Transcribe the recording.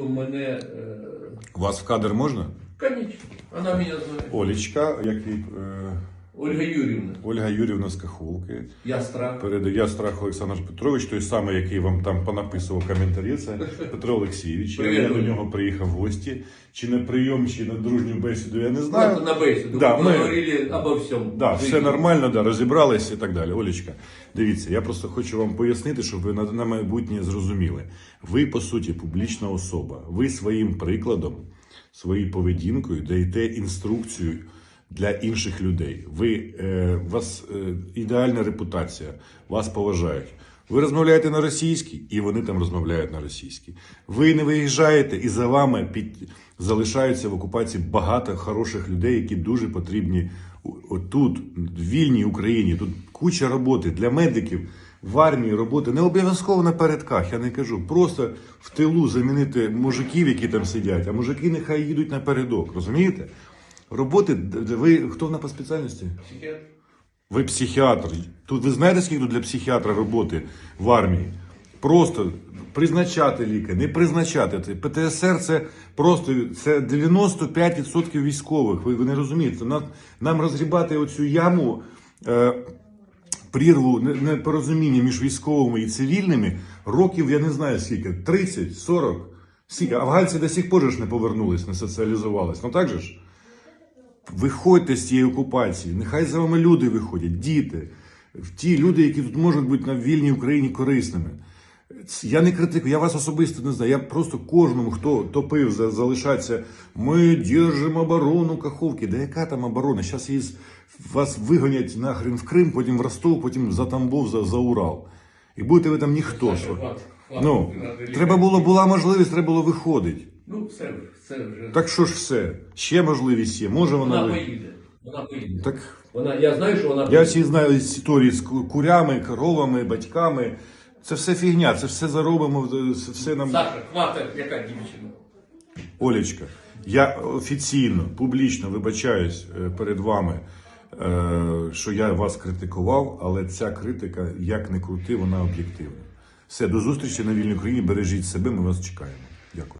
Олечко мене... Е... Вас в кадр можна? Конечно, она меня знает. Олечка, як її, Ольга Юрівна. Ольга Юрівна з Каховки. Я страх. Передає страх Олександр Петрович, той самий, який вам там понаписував коментарі. Це Петро Олексійович. Я, я до нього приїхав в гості. Чи на прийом, чи на дружню бесіду, я не знаю. Просто на бесіду. Да, ми ми- говорили обо всьому. Да, все нормально, да, розібрались і так далі. Олечка, дивіться, я просто хочу вам пояснити, щоб ви на, на майбутнє зрозуміли. Ви, по суті, публічна особа. Ви своїм прикладом, своєю поведінкою даєте інструкцію для інших людей. Ви, е, у вас е, ідеальна репутація, вас поважають. Ви розмовляєте на російській, і вони там розмовляють на російській. Ви не виїжджаєте, і за вами під... залишаються в окупації багато хороших людей, які дуже потрібні отут, в вільній Україні. Тут куча роботи для медиків. В армії роботи не обов'язково на передках, я не кажу. Просто в тилу замінити мужиків, які там сидять, а мужики нехай їдуть на передок. Розумієте? Роботи, ви хто вона по спеціальності? Психіатр. Ви психіатр. Тут ви знаєте, скільки тут для психіатра роботи в армії? Просто призначати ліки, не призначати. Це ПТСР це просто це 95% військових. Ви, ви не розумієте. Нам, нам розгрібати оцю яму. Е, Прірву непорозуміння між військовими і цивільними років, я не знаю скільки, 30, 40. Скільки? Афганці до сих пор ж не повернулись, не соціалізувались. Ну так же ж? Виходьте з цієї окупації. Нехай за вами люди виходять, діти, ті люди, які тут можуть бути на вільній Україні корисними. Я не критикую, я вас особисто не знаю. Я просто кожному, хто топив за залишатися, ми держимо оборону Каховки. Да яка там оборона? Зараз її вас вигонять нахрен в Крим, потім в Ростов, потім за Тамбов, за, за Урал. І будете ви там ніхто. Що. Ну, треба було, була можливість, треба було виходити. Ну, все все вже. Так що ж все? Ще можливість є. Може вона. Вона поїде. Вона поїде. Так Вона, я знаю, що вона Я всі знаю історії з курями, коровами, батьками. Це все фігня, це все заробимо, це все нам. Саша, хватить, яка дівчина. Олечка, я офіційно, публічно вибачаюсь е, перед вами, е, що я вас критикував, але ця критика, як не крути, вона об'єктивна. Все, до зустрічі на вільній Україні. Бережіть себе, ми вас чекаємо. Дякую.